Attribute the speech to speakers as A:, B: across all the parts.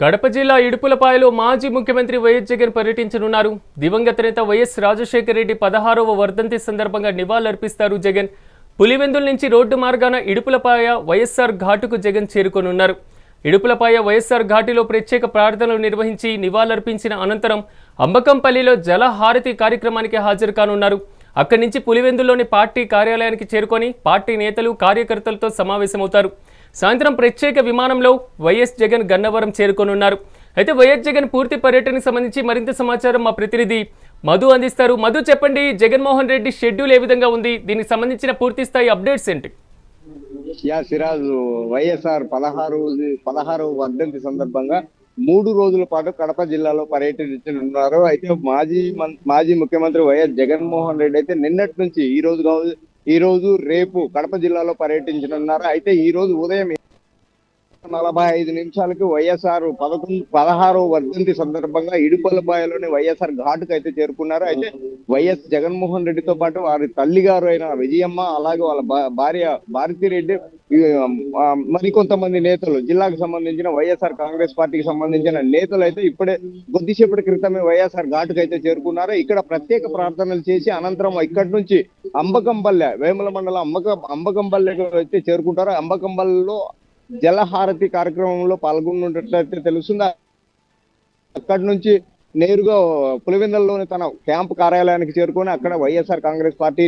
A: కడప జిల్లా ఇడుపులపాయలో మాజీ ముఖ్యమంత్రి వైఎస్ జగన్ పర్యటించనున్నారు. దివంగత నేత వైఎస్ రాజశేఖర రెడ్డి పదహారవ వర్ధంతి సందర్భంగా నివాళులర్పిస్తారు జగన్. పులివెందుల నుంచి రోడ్డు మార్గాన ఇడుపులపాయ వైఎస్ఆర్ ఘాటుకు జగన్ చేరుకోనున్నారు. ఇడుపులపాయ వైఎస్ఆర్ ఘాటిలో ప్రత్యేక ప్రార్థనలు నిర్వహించి నివాళులర్పించిన అనంతరం అంబకంపల్లిలో జలహారతి కార్యక్రమానికి హాజరు కానున్నారు. అక్కడి నుంచి పులివెందుల్లోని పార్టీ కార్యాలయానికి చేరుకొని పార్టీ నేతలు కార్యకర్తలతో సమావేశమవుతారు. సాయంత్రం ప్రత్యేక విమానంలో వైఎస్ జగన్ గన్నవరం చేరుకోనున్నారు. అయితే వైఎస్ జగన్ పూర్తి పర్యటనకు సంబంధించి మరింత సమాచారం మా ప్రతినిధి మధు అందిస్తారు. మధు చెప్పండి జగన్మోహన్ రెడ్డి షెడ్యూల్ ఏ విధంగా ఉంది? దీనికి సంబంధించిన పూర్తి స్థాయి అప్డేట్స్ ఏంటి?
B: యా సిరాజ్ వైఎస్ఆర్ పదహారు పదహారు వర్ధంతి సందర్భంగా మూడు రోజుల పాటు కడప జిల్లాలో పర్యటించనున్నారు. అయితే మాజీ మాజీ ముఖ్యమంత్రి వైఎస్ జగన్మోహన్ రెడ్డి అయితే నిన్నటి నుంచి ఈ రోజు ఈ రోజు రేపు కడప జిల్లాలో పర్యటించనున్నారు. అయితే ఈ రోజు ఉదయం నలభై ఐదు నిమిషాలకి వైఎస్ఆర్ పదకొండు పదహారు వర్ధంతి సందర్భంగా ఇడుపల్లపాయలోని వైఎస్ఆర్ ఘాటుకు అయితే చేరుకున్నారు. అయితే వైఎస్ జగన్మోహన్ రెడ్డితో పాటు వారి తల్లి గారు అయిన విజయమ్మ అలాగే వాళ్ళ భార్య భారతిరెడ్డి మరికొంతమంది నేతలు జిల్లాకు సంబంధించిన వైఎస్ఆర్ కాంగ్రెస్ పార్టీకి సంబంధించిన నేతలు అయితే ఇప్పుడే కొద్దిసేపటి క్రితమే వైఎస్ఆర్ ఘాటుకు అయితే చేరుకున్నారు. ఇక్కడ ప్రత్యేక ప్రార్థనలు చేసి అనంతరం ఇక్కడి నుంచి అంబకంపల్లె వేముల మండలం అంబక అంబకంపల్లెకు అయితే చేరుకుంటారు. అంబకంపల్లెలో జలహారతి కార్యక్రమంలో పాల్గొన్నట్లయితే తెలుస్తుంది. అక్కడి నుంచి నేరుగా పులివెందల్లోని తన క్యాంపు కార్యాలయానికి చేరుకొని అక్కడ వైఎస్ఆర్ కాంగ్రెస్ పార్టీ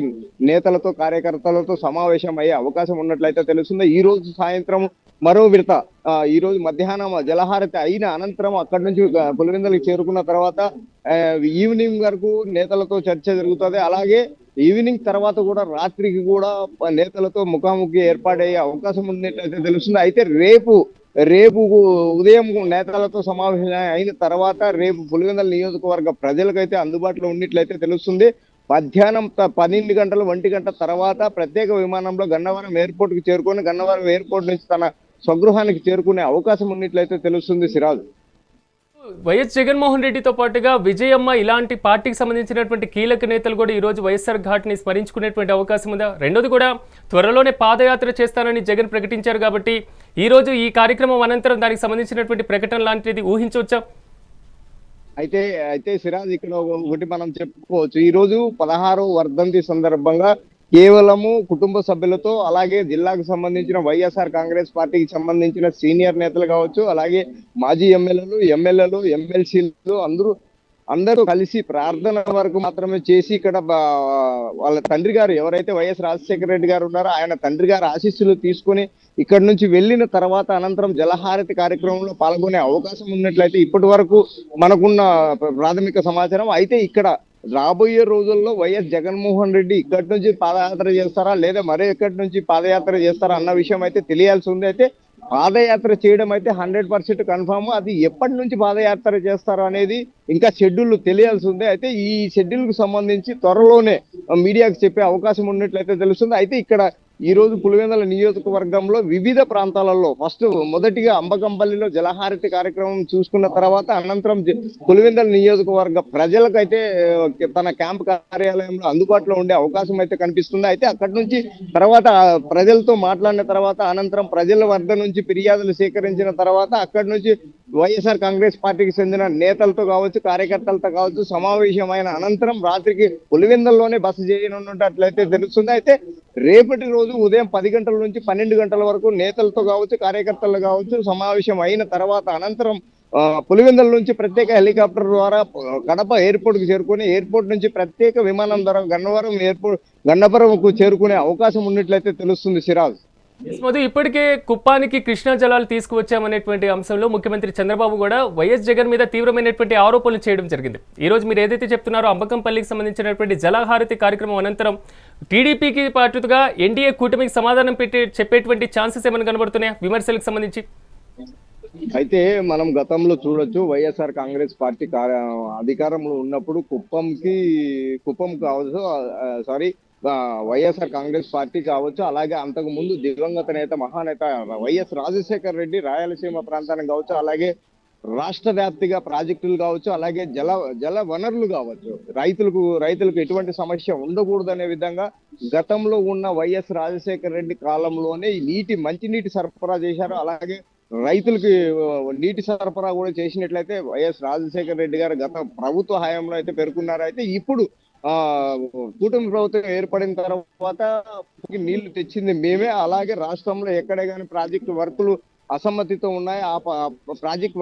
B: నేతలతో కార్యకర్తలతో సమావేశం అయ్యే అవకాశం ఉన్నట్లయితే తెలుస్తుంది. ఈ రోజు సాయంత్రం మరో విడత ఈ రోజు మధ్యాహ్నం జలహారతి అయిన అనంతరం అక్కడి నుంచి ఆ, పులివెందలకు చేరుకున్న తర్వాత ఈవినింగ్ వరకు నేతలతో చర్చ జరుగుతుంది. అలాగే ఈవినింగ్ తర్వాత కూడా రాత్రికి కూడా నేతలతో ముఖాముఖి ఏర్పాటయ్యే అవకాశం ఉన్నట్లయితే తెలుస్తుంది. అయితే రేపు రేపు ఉదయం నేతలతో సమావేశం అయిన తర్వాత రేపు పులివెందల నియోజకవర్గ ప్రజలకైతే అందుబాటులో ఉన్నట్లయితే తెలుస్తుంది. మధ్యాహ్నం త- పన్నెండు గంటల ఒంటి గంట తర్వాత ప్రత్యేక విమానంలో గన్నవరం ఎయిర్పోర్ట్కి చేరుకొని గన్నవరం ఎయిర్పోర్ట్ నుంచి తన స్వగృహానికి చేరుకునే అవకాశం ఉన్నట్లయితే తెలుస్తుంది సిరాజు.
A: వైఎస్ జగన్మోహన్ రెడ్డితో పాటుగా విజయమ్మ ఇలాంటి పార్టీకి సంబంధించినటువంటి కీలక నేతలు కూడా ఈ రోజు వైఎస్ఆర్ ఘాట్ని స్మరించుకునేటువంటి అవకాశం ఉందా? రెండోది కూడా త్వరలోనే పాదయాత్ర చేస్తానని జగన్ ప్రకటించారు కాబట్టి ఈరోజు ఈ కార్యక్రమం అనంతరం దానికి సంబంధించినటువంటి ప్రకటన లాంటిది ఊహించవచ్చా?
B: అయితే అయితే సిరాజ్ ఇక్కడ ఒకటి మనం చెప్పుకోవచ్చు. ఈ రోజు వర్ధంతి సందర్భంగా కేవలము కుటుంబ సభ్యులతో అలాగే జిల్లాకు సంబంధించిన వైఎస్ఆర్ కాంగ్రెస్ పార్టీకి సంబంధించిన సీనియర్ నేతలు కావచ్చు అలాగే మాజీ ఎమ్మెల్యేలు ఎమ్మెల్యేలు ఎమ్మెల్సీలు అందరూ అందరూ కలిసి ప్రార్థన వరకు మాత్రమే చేసి ఇక్కడ వాళ్ళ తండ్రి గారు ఎవరైతే వైఎస్ రాజశేఖర రెడ్డి గారు ఉన్నారో ఆయన తండ్రి గారు ఆశీస్సులు తీసుకొని ఇక్కడ నుంచి వెళ్ళిన తర్వాత అనంతరం జలహారతి కార్యక్రమంలో పాల్గొనే అవకాశం ఉన్నట్లయితే ఇప్పటి వరకు మనకున్న ప్రాథమిక సమాచారం. అయితే ఇక్కడ రాబోయే రోజుల్లో వైఎస్ జగన్మోహన్ రెడ్డి ఇక్కడి నుంచి పాదయాత్ర చేస్తారా లేదా మరే ఎక్కడి నుంచి పాదయాత్ర చేస్తారా అన్న విషయం అయితే తెలియాల్సి ఉంది. అయితే పాదయాత్ర చేయడం అయితే హండ్రెడ్ పర్సెంట్ కన్ఫామ్. అది ఎప్పటి నుంచి పాదయాత్ర చేస్తారు అనేది ఇంకా షెడ్యూల్ తెలియాల్సి ఉంది. అయితే ఈ షెడ్యూల్కు సంబంధించి త్వరలోనే మీడియాకు చెప్పే అవకాశం ఉన్నట్లయితే తెలుస్తుంది. అయితే ఇక్కడ ఈ రోజు పులివెందుల నియోజకవర్గంలో వివిధ ప్రాంతాలలో ఫస్ట్ మొదటిగా అంబకంపల్లిలో జలహారతి కార్యక్రమం చూసుకున్న తర్వాత అనంతరం పులివెందుల నియోజకవర్గ ప్రజలకైతే తన క్యాంప్ కార్యాలయంలో అందుబాటులో ఉండే అవకాశం అయితే కనిపిస్తుంది. అయితే అక్కడి నుంచి తర్వాత ప్రజలతో మాట్లాడిన తర్వాత అనంతరం ప్రజల వద్ద నుంచి ఫిర్యాదులు సేకరించిన తర్వాత అక్కడి నుంచి వైఎస్ఆర్ కాంగ్రెస్ పార్టీకి చెందిన నేతలతో కావచ్చు కార్యకర్తలతో కావచ్చు సమావేశమైన అనంతరం రాత్రికి పులివెందుల్లోనే బస చేయనున్నట్లయితే తెలుస్తుంది. అయితే రేపటి రోజు ఉదయం పది గంటల నుంచి పన్నెండు గంటల వరకు నేతలతో కావచ్చు కార్యకర్తలు కావచ్చు సమావేశం అయిన తర్వాత అనంతరం ఆ, పులివెందుల నుంచి ప్రత్యేక హెలికాప్టర్ ద్వారా కడప ఎయిర్పోర్ట్కు చేరుకొని ఎయిర్పోర్ట్ నుంచి ప్రత్యేక విమానం ద్వారా గన్నవరం ఎయిర్పోర్ట్ గన్నవరంకు చేరుకునే అవకాశం ఉన్నట్లయితే తెలుస్తుంది సిరాజ్.
A: మధు ఇప్పటికే కుప్పానికి కృష్ణా జలాలు తీసుకువచ్చామనేటువంటి అంశంలో ముఖ్యమంత్రి చంద్రబాబు కూడా వైఎస్ జగన్ మీద తీవ్రమైనటువంటి ఆరోపణలు చేయడం జరిగింది. ఈ రోజు మీరు ఏదైతే చెప్తున్నారో అంబకంపల్లికి సంబంధించినటువంటి జలహారతి కార్యక్రమం అనంతరం టీడీపీకి పాటుగా ఎన్డీఏ కూటమికి సమాధానం పెట్టి చెప్పేటువంటి ఛాన్సెస్ ఏమైనా కనబడుతున్నాయా? విమర్శలకు సంబంధించి.
B: అయితే మనం గతంలో చూడొచ్చు వైఎస్ఆర్ కాంగ్రెస్ పార్టీ అధికారంలో ఉన్నప్పుడు కుప్పంకి కుప్పం కావచ్చు సారీ వైఎస్ఆర్ కాంగ్రెస్ పార్టీ కావచ్చు అలాగే అంతకు ముందు దివంగత నేత మహానేత వైఎస్ రాజశేఖర్ రెడ్డి రాయలసీమ ప్రాంతానికి కావచ్చు అలాగే రాష్ట్ర వ్యాప్తిగా ప్రాజెక్టులు కావచ్చు అలాగే జల జల వనరులు కావచ్చు. రైతులకు రైతులకు ఎటువంటి సమస్య ఉండకూడదు అనే విధంగా గతంలో ఉన్న వైఎస్ రాజశేఖర రెడ్డి కాలంలోనే నీటి మంచినీటి సరఫరా చేశారు. అలాగే రైతులకి నీటి సరఫరా కూడా చేసినట్లయితే వైఎస్ రాజశేఖర రెడ్డి గారు గత ప్రభుత్వ హయాంలో అయితే పేర్కొన్నారు అయితే ఇప్పుడు ఆ కూటమి ప్రభుత్వం ఏర్పడిన తర్వాత నీళ్ళు తెచ్చింది మేమే. అలాగే రాష్ట్రంలో ఎక్కడే కానీ ప్రాజెక్టు వర్కులు అసమ్మతితో ఉన్నాయి. ఆ ప్రాజెక్ట్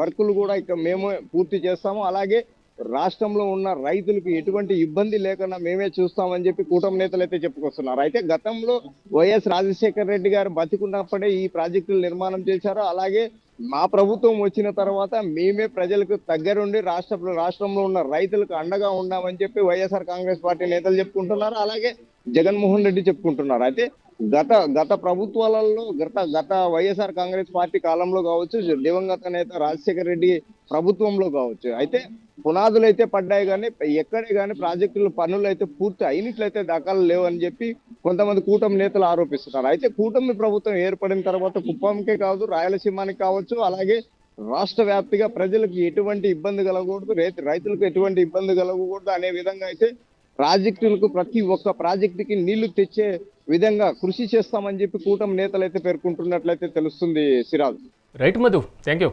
B: వర్కులు కూడా ఇక మేము పూర్తి చేస్తాము. అలాగే రాష్ట్రంలో ఉన్న రైతులకు ఎటువంటి ఇబ్బంది లేకుండా మేమే చూస్తామని చెప్పి కూటమి నేతలు అయితే చెప్పుకొస్తున్నారు. అయితే గతంలో వైఎస్ రాజశేఖర రెడ్డి గారు బతికున్నప్పుడే ఈ ప్రాజెక్టులు నిర్మాణం చేశారు. అలాగే మా ప్రభుత్వం వచ్చిన తర్వాత మేమే ప్రజలకు దగ్గరుండి రాష్ట్ర రాష్ట్రంలో ఉన్న రైతులకు అండగా ఉన్నామని చెప్పి వైఎస్ఆర్ కాంగ్రెస్ పార్టీ నేతలు చెప్పుకుంటున్నారు. అలాగే జగన్మోహన్ రెడ్డి చెప్పుకుంటున్నారు. అయితే గత గత ప్రభుత్వాలలో గత గత వైఎస్ఆర్ కాంగ్రెస్ పార్టీ కాలంలో కావచ్చు దివంగత నేత రాజశేఖర రెడ్డి ప్రభుత్వంలో కావచ్చు. అయితే పునాదులు అయితే పడ్డాయి కానీ ఎక్కడే కానీ ప్రాజెక్టులు పనులు అయితే పూర్తి అయినట్లయితే దాఖలు లేవని చెప్పి కొంతమంది కూటమి నేతలు ఆరోపిస్తున్నారు. అయితే కూటమి ప్రభుత్వం ఏర్పడిన తర్వాత కుప్పంకే కాదు రాయలసీమానికి కావచ్చు అలాగే రాష్ట్ర వ్యాప్తిగా ప్రజలకు ఎటువంటి ఇబ్బంది కలగకూడదు రైతు రైతులకు ఎటువంటి ఇబ్బంది కలగకూడదు అనే విధంగా అయితే ప్రాజెక్టులకు ప్రతి ఒక్క ప్రాజెక్టుకి నీళ్ళు తెచ్చే విధంగా కృషి చేస్తామని చెప్పి కూటమి నేతలు అయితే పేర్కొంటున్నట్లయితే తెలుస్తుంది Siraj.
A: Right Madhu thank you